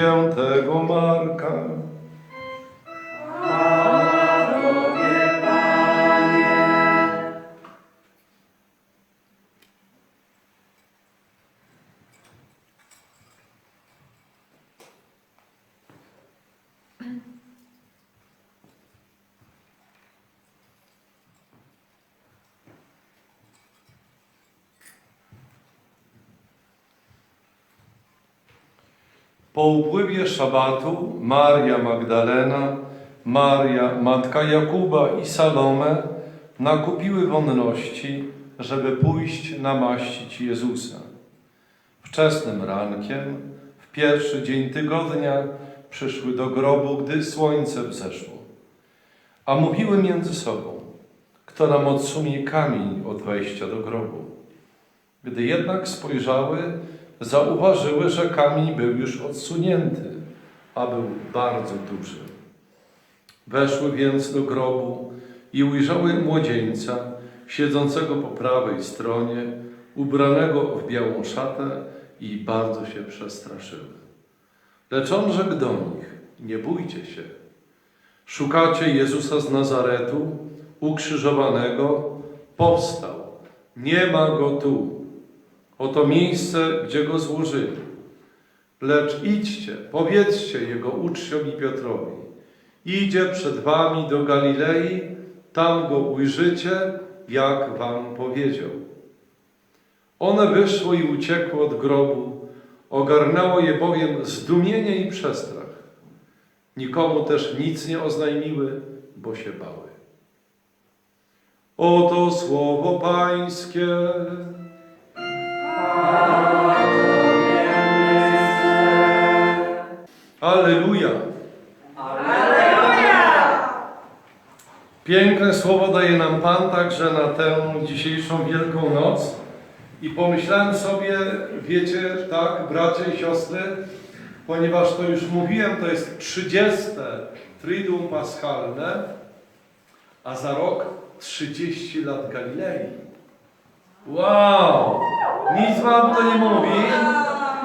świętego Marka. Po upływie szabatu Maria Magdalena, Maria, matka Jakuba i Salome nakupiły wonności, żeby pójść namaścić Jezusa. Wczesnym rankiem, w pierwszy dzień tygodnia, przyszły do grobu, gdy słońce wzeszło. A mówiły między sobą, kto nam odsunie kamień od wejścia do grobu. Gdy jednak spojrzały, zauważyły, że kamień był już odsunięty, a był bardzo duży. Weszły więc do grobu i ujrzały młodzieńca, siedzącego po prawej stronie, ubranego w białą szatę i bardzo się przestraszyły. Lecz on rzekł do nich, nie bójcie się. Szukacie Jezusa z Nazaretu, ukrzyżowanego, powstał. Nie ma go tu. Oto miejsce, gdzie go złożyli. Lecz idźcie, powiedzcie jego uczniom i Piotrowi. Idzie przed wami do Galilei, tam go ujrzycie, jak wam powiedział. One wyszło i uciekło od grobu, ogarnęło je bowiem zdumienie i przestrach. Nikomu też nic nie oznajmiły, bo się bały. Oto słowo Pańskie. Alleluja. Piękne słowo daje nam Pan także na tę dzisiejszą Wielką Noc. I pomyślałem sobie, wiecie, tak, bracia i siostry, ponieważ to już mówiłem, to jest 30. Triduum Paschalne, a za rok 30 lat Galilei. Wow! Nic wam to nie mówi.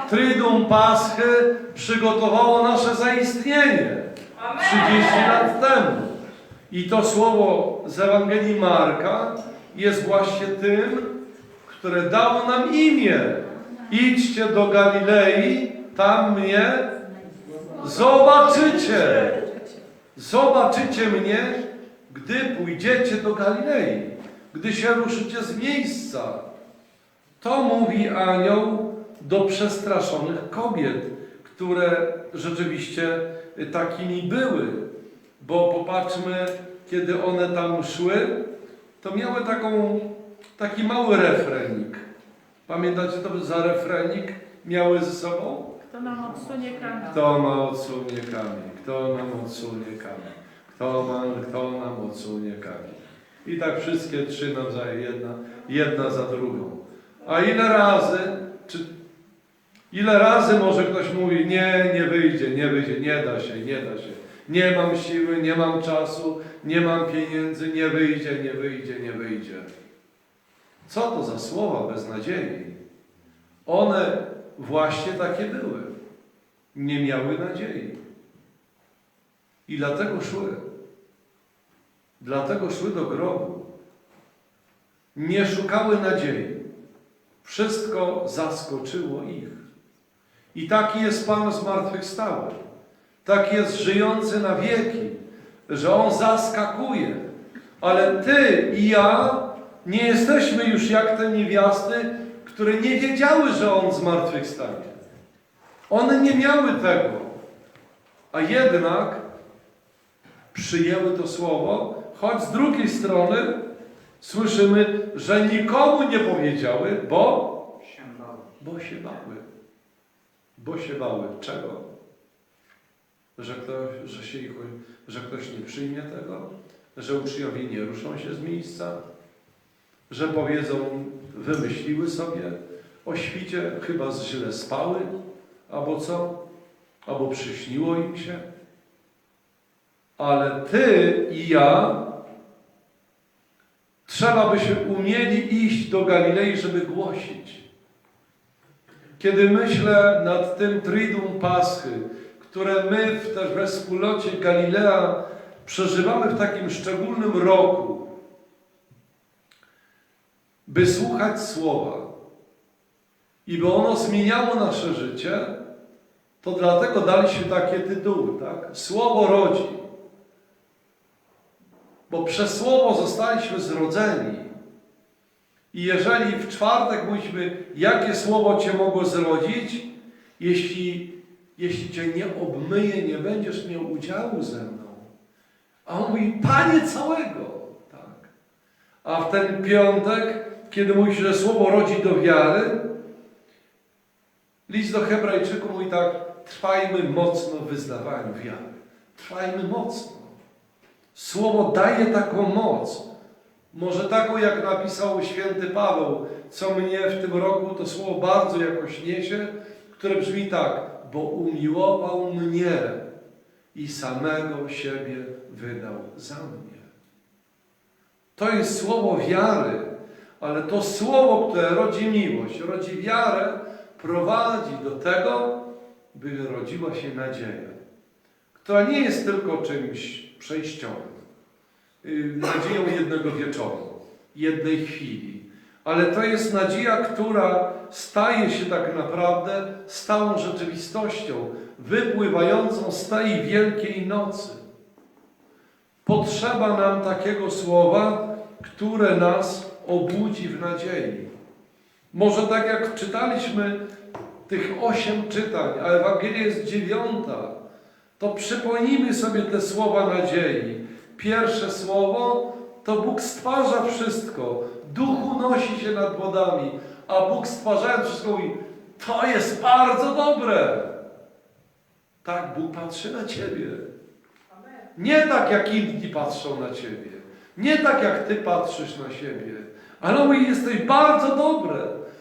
Triduum Paschy przygotowało nasze zaistnienie 30 lat temu. I to słowo z Ewangelii Marka jest właśnie tym, które dało nam imię. Idźcie do Galilei, tam mnie zobaczycie. Zobaczycie mnie, gdy pójdziecie do Galilei, gdy się ruszycie z miejsca. To mówi anioł do przestraszonych kobiet, które rzeczywiście takimi były. Bo popatrzmy, kiedy one tam szły, to miały taką, taki mały refrenik. Pamiętacie to za refrenik miały ze sobą? Kto nam odsunie kamień? Kto ma odsunie kamień? Kto nam odsunie kamień? Kto, ma, kto nam odsunie kamień? I tak wszystkie trzy nawzajem, jedna, jedna za drugą. A ile razy, czy ile razy może ktoś mówi, nie, nie wyjdzie, nie wyjdzie, nie da się, nie da się. Nie mam siły, nie mam czasu, nie mam pieniędzy, nie wyjdzie, nie wyjdzie, nie wyjdzie. Co to za słowa beznadziei? One właśnie takie były. Nie miały nadziei. I dlatego szły. Dlatego szły do grobu. Nie szukały nadziei. Wszystko zaskoczyło ich. I taki jest Pan zmartwychwstały. Taki jest żyjący na wieki, że On zaskakuje. Ale Ty i ja nie jesteśmy już jak te niewiasty, które nie wiedziały, że On zmartwychwstanie. One nie miały tego, a jednak przyjęły to słowo, choć z drugiej strony słyszymy, że nikomu nie powiedziały, bo, bo się bały. Bo się bały. Czego? Że ktoś, że, się ich, że ktoś nie przyjmie tego? Że uczniowie nie ruszą się z miejsca? Że powiedzą, wymyśliły sobie o świcie, chyba źle spały? Albo co? Albo przyśniło im się? Ale ty i ja Trzeba byśmy umieli iść do Galilei, żeby głosić. Kiedy myślę nad tym Triduum Paschy, które my w też we wspólnocie Galilea przeżywamy w takim szczególnym roku, by słuchać Słowa i by ono zmieniało nasze życie, to dlatego daliśmy takie tytuły, tak? Słowo rodzi. Bo przez Słowo zostaliśmy zrodzeni. I jeżeli w czwartek mówimy, jakie Słowo Cię mogło zrodzić, jeśli, jeśli Cię nie obmyje, nie będziesz miał udziału ze mną. A on mówi, Panie całego. Tak. A w ten piątek, kiedy mówi że Słowo rodzi do wiary, list do Hebrajczyków mówi tak, trwajmy mocno w wyznawaniu wiary. Trwajmy mocno. Słowo daje taką moc. Może taką, jak napisał święty Paweł, co mnie w tym roku to słowo bardzo jakoś niesie, które brzmi tak, bo umiłował mnie i samego siebie wydał za mnie. To jest słowo wiary, ale to słowo, które rodzi miłość, rodzi wiarę, prowadzi do tego, by rodziła się nadzieja, która nie jest tylko czymś przejściowym, yy, nadzieją jednego wieczoru, jednej chwili, ale to jest nadzieja, która staje się tak naprawdę stałą rzeczywistością, wypływającą z tej wielkiej nocy. Potrzeba nam takiego słowa, które nas obudzi w nadziei. Może tak jak czytaliśmy tych osiem czytań, a Ewangelia jest dziewiąta, to przypomnijmy sobie te słowa nadziei. Pierwsze słowo to Bóg stwarza wszystko, duch unosi się nad wodami, a Bóg stwarzając wszystko mówi, to jest bardzo dobre. Tak Bóg patrzy na Ciebie. Nie tak jak inni patrzą na Ciebie. Nie tak jak Ty patrzysz na siebie. Ale mówi, jesteś bardzo dobre.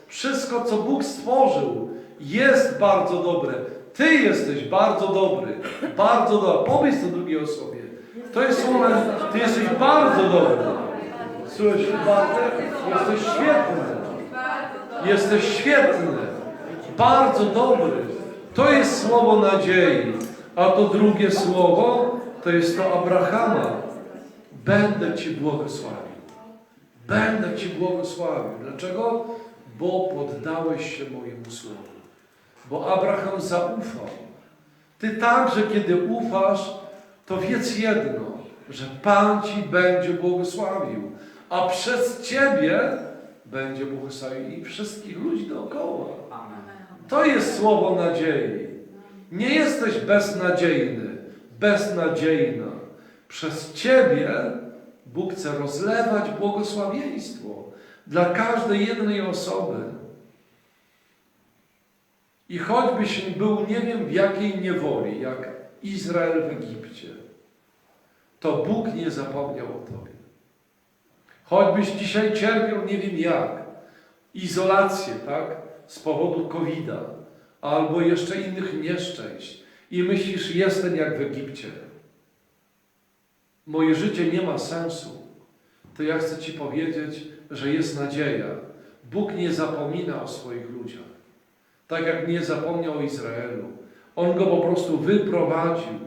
Wszystko, co Bóg stworzył, jest bardzo dobre. Ty jesteś bardzo dobry. Bardzo dobry. Powiedz to drugiej osobie. To jest słowo, Ty jesteś bardzo dobry. Słuchaj, Bartek, jesteś świetny. Jesteś świetny. Bardzo dobry. To jest słowo nadziei. A to drugie słowo to jest to Abrahama. Będę Ci błogosławił. Będę Ci błogosławił. Dlaczego? Bo poddałeś się mojemu słowu. Bo Abraham zaufał. Ty także, kiedy ufasz, to wiedz jedno, że Pan Ci będzie błogosławił, a przez Ciebie będzie błogosławił i wszystkich ludzi dookoła. To jest słowo nadziei. Nie jesteś beznadziejny, beznadziejna. Przez Ciebie Bóg chce rozlewać błogosławieństwo dla każdej jednej osoby. I choćbyś był nie wiem w jakiej niewoli, jak Izrael w Egipcie, to Bóg nie zapomniał o Tobie. Choćbyś dzisiaj cierpiał nie wiem jak, izolację, tak, z powodu covid albo jeszcze innych nieszczęść i myślisz, jestem jak w Egipcie. Moje życie nie ma sensu. To ja chcę Ci powiedzieć, że jest nadzieja. Bóg nie zapomina o swoich ludziach. Tak jak nie zapomniał o Izraelu. On go po prostu wyprowadził.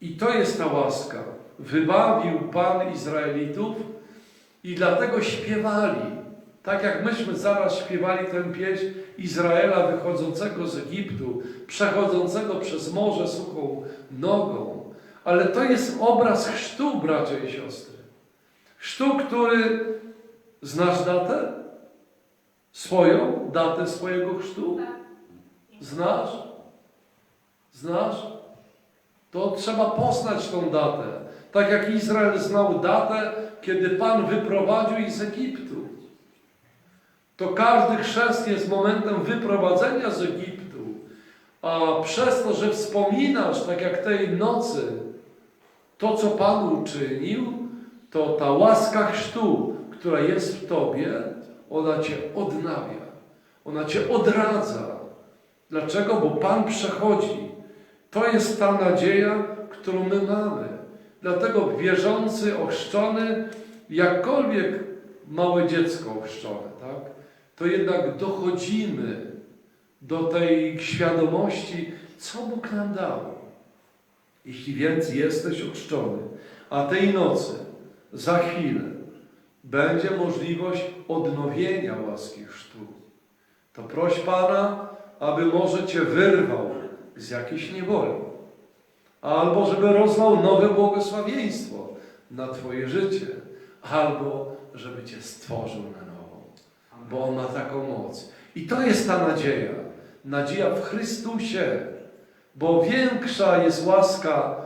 I to jest ta łaska. Wybawił Pan Izraelitów i dlatego śpiewali. Tak jak myśmy zaraz śpiewali ten pieśń Izraela wychodzącego z Egiptu, przechodzącego przez morze suchą nogą. Ale to jest obraz chrztu, bracia i siostry. Chrztu, który znasz datę? Swoją datę swojego chrztu? Znasz? Znasz? To trzeba poznać tą datę. Tak jak Izrael znał datę, kiedy Pan wyprowadził ich z Egiptu. To każdy chrzest jest momentem wyprowadzenia z Egiptu. A przez to, że wspominasz, tak jak tej nocy, to, co Pan uczynił, to ta łaska chrztu, która jest w Tobie, ona Cię odnawia. Ona Cię odradza. Dlaczego? Bo Pan przechodzi. To jest ta nadzieja, którą my mamy. Dlatego wierzący, ochrzczony jakkolwiek małe dziecko ochrzczone, tak, to jednak dochodzimy do tej świadomości, co Bóg nam dał. Jeśli więc jesteś ochrzczony, a tej nocy, za chwilę, będzie możliwość odnowienia łaski chrztu, to proś Pana, aby może Cię wyrwał z jakiejś niewoli, albo żeby rozlał nowe błogosławieństwo na Twoje życie, albo żeby Cię stworzył na nowo, bo On ma taką moc. I to jest ta nadzieja, nadzieja w Chrystusie, bo większa jest łaska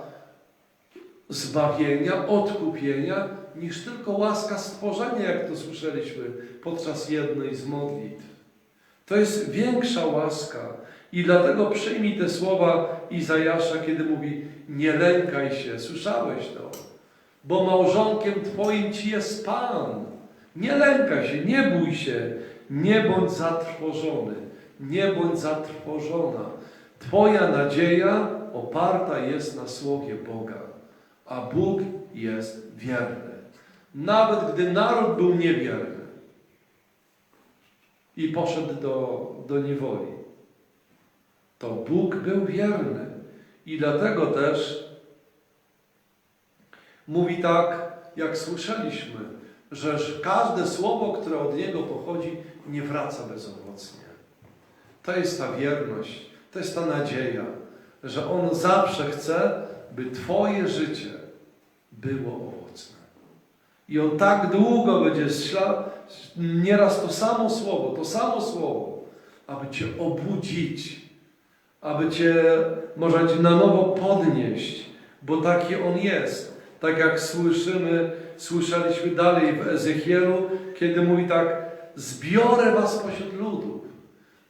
zbawienia, odkupienia, niż tylko łaska stworzenia, jak to słyszeliśmy podczas jednej z modlitw. To jest większa łaska. I dlatego przyjmij te słowa Izajasza, kiedy mówi: Nie lękaj się, słyszałeś to, bo małżonkiem Twoim ci jest Pan. Nie lękaj się, nie bój się, nie bądź zatrwożony, nie bądź zatrwożona. Twoja nadzieja oparta jest na słowie Boga, a Bóg jest wierny. Nawet gdy naród był niewierny i poszedł do, do niewoli, to Bóg był wierny. I dlatego też mówi tak, jak słyszeliśmy, że każde słowo, które od Niego pochodzi, nie wraca bezowocnie. To jest ta wierność, to jest ta nadzieja, że On zawsze chce, by Twoje życie było. I On tak długo będzie śla- nieraz to samo słowo, to samo słowo, aby Cię obudzić, aby Cię może na nowo podnieść, bo taki On jest. Tak jak słyszymy, słyszeliśmy dalej w Ezechielu, kiedy mówi tak, zbiorę Was pośród ludów,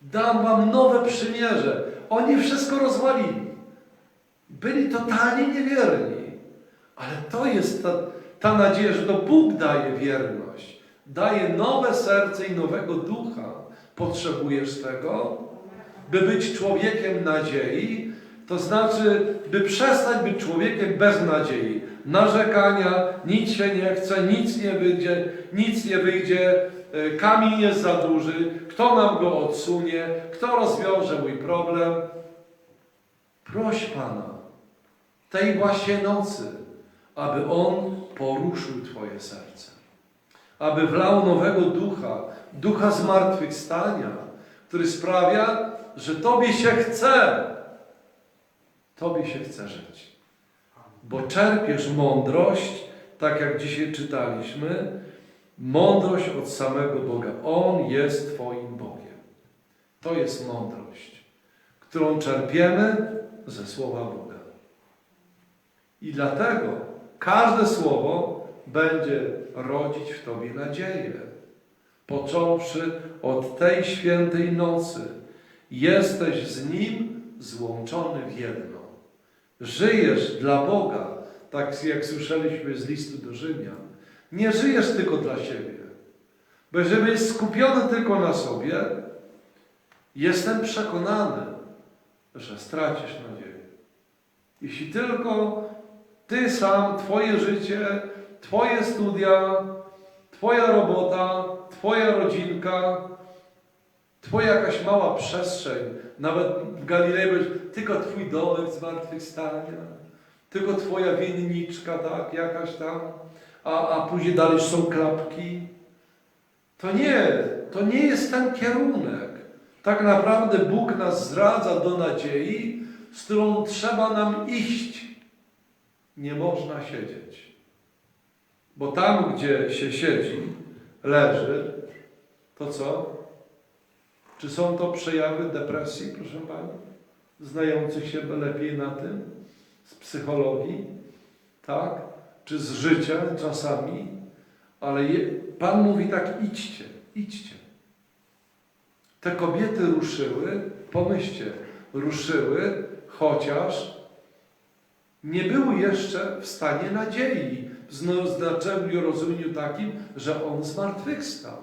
dam Wam nowe przymierze. Oni wszystko rozwalili. Byli totalnie niewierni. Ale to jest ta, ta nadzieja, że to Bóg daje wierność. Daje nowe serce i nowego ducha. Potrzebujesz tego, by być człowiekiem nadziei, to znaczy, by przestać być człowiekiem bez nadziei. Narzekania, nic się nie chce, nic nie wyjdzie, nic nie wyjdzie, e, kamień jest za duży, kto nam go odsunie, kto rozwiąże mój problem. Proś Pana, tej właśnie nocy, aby On poruszył Twoje serce. Aby wlał nowego ducha, ducha zmartwychwstania, który sprawia, że Tobie się chce. Tobie się chce żyć. Bo czerpiesz mądrość, tak jak dzisiaj czytaliśmy, mądrość od samego Boga. On jest Twoim Bogiem. To jest mądrość, którą czerpiemy ze Słowa Boga. I dlatego każde słowo będzie rodzić w Tobie nadzieję. Począwszy od tej świętej nocy, jesteś z Nim złączony w jedno. Żyjesz dla Boga, tak jak słyszeliśmy z listu do Rzymian. Nie żyjesz tylko dla siebie. Bo jeżeli jest skupiony tylko na sobie, jestem przekonany, że stracisz nadzieję. Jeśli tylko ty sam, twoje życie, twoje studia, twoja robota, twoja rodzinka, twoja jakaś mała przestrzeń, nawet w Galilei będzie tylko twój domek zmartwychwstania, tylko twoja winniczka, tak, jakaś tam, a, a później dalej są klapki. To nie, to nie jest ten kierunek. Tak naprawdę Bóg nas zdradza do nadziei, z którą trzeba nam iść. Nie można siedzieć. Bo tam, gdzie się siedzi, leży, to co? Czy są to przejawy depresji, proszę Pani? Znających się lepiej na tym? Z psychologii? Tak? Czy z życia czasami? Ale je, Pan mówi tak, idźcie, idźcie. Te kobiety ruszyły, pomyślcie, ruszyły, chociaż nie były jeszcze w stanie nadziei, w znaczeniu rozumieniu takim, że On zmartwychwstał.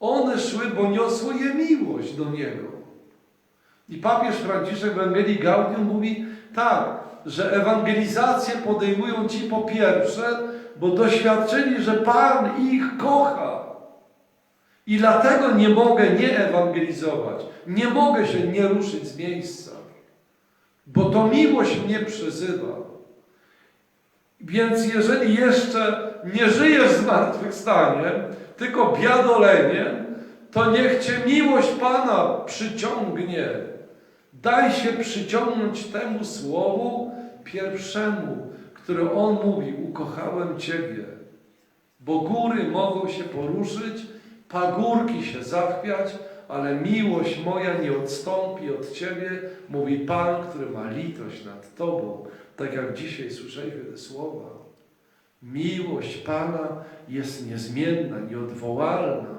One szły, bo niosły je miłość do Niego. I papież Franciszek w Ewangelii Gaudium mówi tak, że ewangelizację podejmują ci po pierwsze, bo doświadczyli, że Pan ich kocha. I dlatego nie mogę nie ewangelizować. Nie mogę się nie ruszyć z miejsca. Bo to miłość mnie przyzywa. Więc jeżeli jeszcze nie żyjesz zmartwychwstaniem, tylko biadoleniem, to niech Cię miłość Pana przyciągnie. Daj się przyciągnąć temu słowu pierwszemu, które On mówi, ukochałem Ciebie. Bo góry mogą się poruszyć, pagórki się zachwiać, ale miłość moja nie odstąpi od Ciebie, mówi Pan, który ma litość nad Tobą. Tak jak dzisiaj słyszeliśmy te słowa. Miłość Pana jest niezmienna, nieodwołalna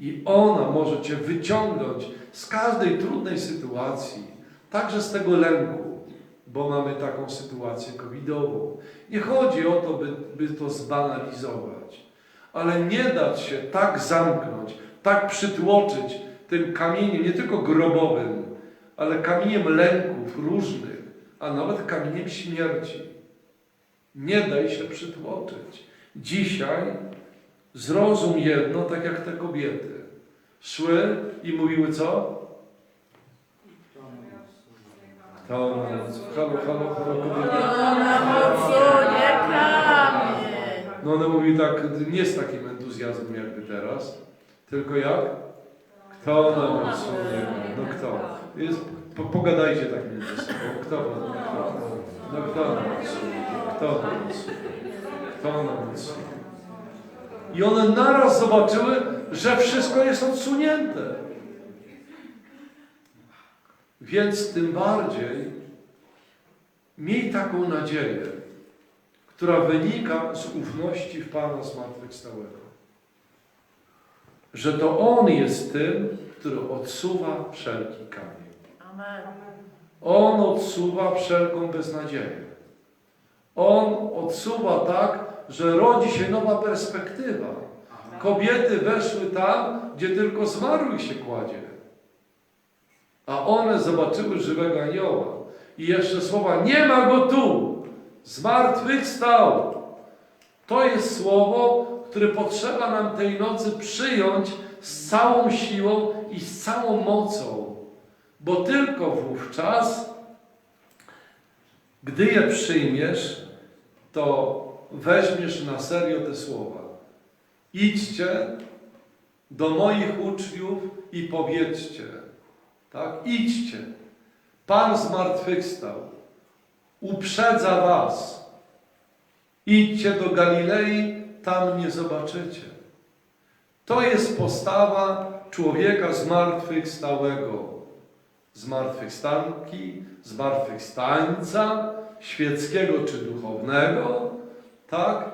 i ona może Cię wyciągnąć z każdej trudnej sytuacji, także z tego lęku, bo mamy taką sytuację covidową. Nie chodzi o to, by, by to zbanalizować, ale nie dać się tak zamknąć, tak przytłoczyć tym kamieniem, nie tylko grobowym, ale kamieniem lęków różnych, a nawet kamieniem śmierci. Nie daj się przytłoczyć. Dzisiaj zrozum jedno, tak jak te kobiety. Szły i mówiły co? To noc. Halo, halo, halo, kobiety. Mocuje kamień. No one mówi tak, nie z takim entuzjazmem jakby teraz, tylko jak? Kto na moc No kto? Jest, po, pogadajcie tak między sobą. Kto? Kto? No kto na moc Kto na moc Kto na moc I one naraz zobaczyły, że wszystko jest odsunięte. Więc tym bardziej miej taką nadzieję, która wynika z ufności w Pana zmartwychwstałego. Że to On jest tym, który odsuwa wszelki kamień. Amen. On odsuwa wszelką beznadzieję. On odsuwa tak, że rodzi się nowa perspektywa. Kobiety weszły tam, gdzie tylko zmarłych się kładzie. A one zobaczyły żywego anioła. I jeszcze słowa, nie ma go tu, zmartwychwstał. To jest słowo, które potrzeba nam tej nocy przyjąć z całą siłą i z całą mocą. Bo tylko wówczas, gdy je przyjmiesz, to weźmiesz na serio te słowa. Idźcie do moich uczniów i powiedzcie, tak? Idźcie. Pan zmartwychwstał. Uprzedza was. Idźcie do Galilei, tam nie zobaczycie. To jest postawa człowieka zmartwychwstałego. Zmartwychwstanki, zmartwychwstańca, świeckiego czy duchownego, tak?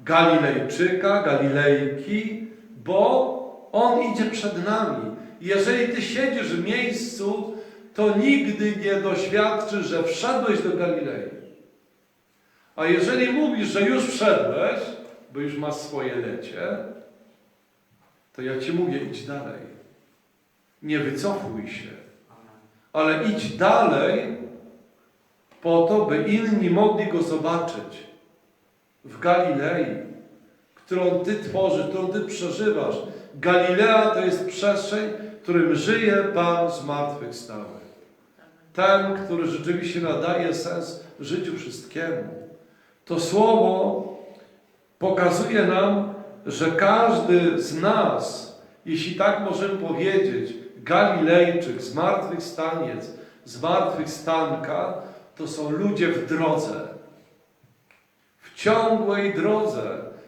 Galilejczyka, Galilejki, bo on idzie przed nami. Jeżeli ty siedzisz w miejscu, to nigdy nie doświadczysz, że wszedłeś do Galilei. A jeżeli mówisz, że już wszedłeś, bo już masz swoje lecie, to ja ci mówię, idź dalej. Nie wycofuj się, ale idź dalej po to, by inni mogli go zobaczyć w Galilei, którą Ty tworzysz, którą Ty przeżywasz. Galilea to jest przestrzeń, w którym żyje Pan zmartwychwstały. Ten, który rzeczywiście nadaje sens życiu wszystkiemu. To słowo pokazuje nam, że każdy z nas, jeśli tak możemy powiedzieć, Galilejczyk, zmartwychwstaniec, zmartwychwstanka, to są ludzie w drodze. W ciągłej drodze,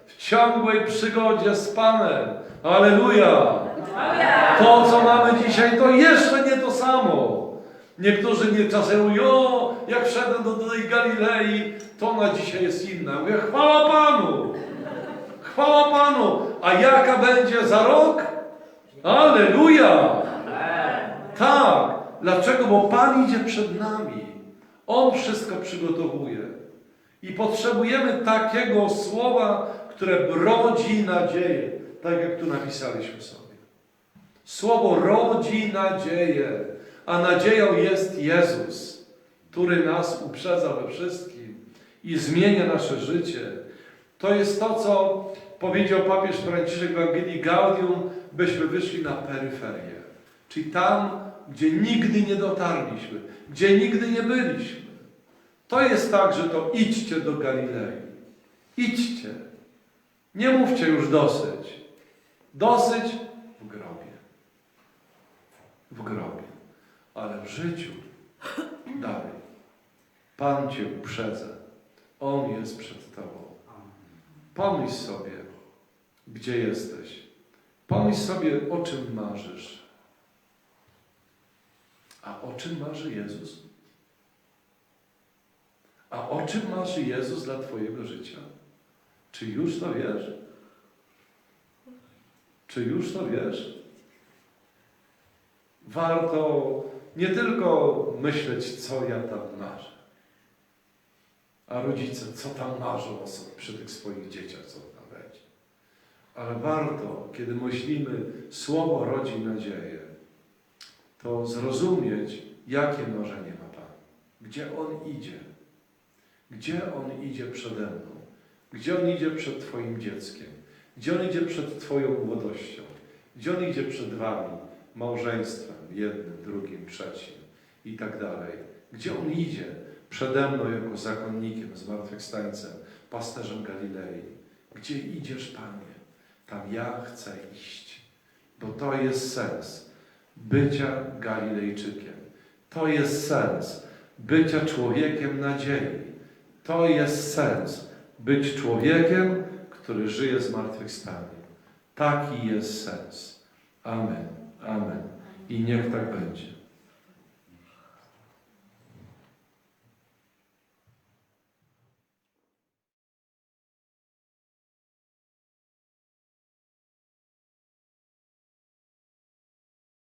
w ciągłej przygodzie z Panem. Aleluja! To, co mamy dzisiaj, to jeszcze nie to samo. Niektórzy nie czasem mówią, o, jak wszedłem do, tej Galilei, to ona dzisiaj jest inna. Mówię, chwała Panu! Chwała Panu! A jaka będzie za rok? Aleluja! Tak. Dlaczego? Bo Pan idzie przed nami. On wszystko przygotowuje. I potrzebujemy takiego słowa, które rodzi nadzieję. Tak jak tu napisaliśmy sobie. Słowo rodzi nadzieję. A nadzieją jest Jezus, który nas uprzedza we wszystkim i zmienia nasze życie. To jest to, co powiedział papież Franciszek w Ewangelii Gaudium, byśmy wyszli na peryferię. Czyli tam, gdzie nigdy nie dotarliśmy, gdzie nigdy nie byliśmy. To jest tak, że to idźcie do Galilei. Idźcie. Nie mówcie już dosyć. Dosyć w grobie. W grobie. Ale w życiu dalej. Pan Cię uprzedza. On jest przed Tobą. Pomyśl sobie, gdzie jesteś. Pomyśl sobie, o czym marzysz. A o czym marzy Jezus? A o czym marzy Jezus dla Twojego życia? Czy już to wiesz? Czy już to wiesz? Warto nie tylko myśleć, co ja tam marzę, a rodzice, co tam marzą o przy tych swoich dzieciach, co tam będzie. Ale warto, kiedy myślimy, słowo rodzi nadzieję, to zrozumieć, jakie marzenie ma Pan. Gdzie On idzie. Gdzie On idzie przede mną. Gdzie On idzie przed Twoim dzieckiem. Gdzie On idzie przed Twoją młodością. Gdzie On idzie przed Wami, małżeństwem, jednym, drugim, trzecim i tak dalej. Gdzie On idzie przede mną jako zakonnikiem, zmartwychwstańcem, pasterzem Galilei. Gdzie idziesz, Panie? Tam ja chcę iść, bo to jest sens bycia Galilejczykiem. To jest sens bycia człowiekiem nadziei. To jest sens być człowiekiem, który żyje zmartwychwstaniem. Taki jest sens. Amen. Amen. I niech tak będzie.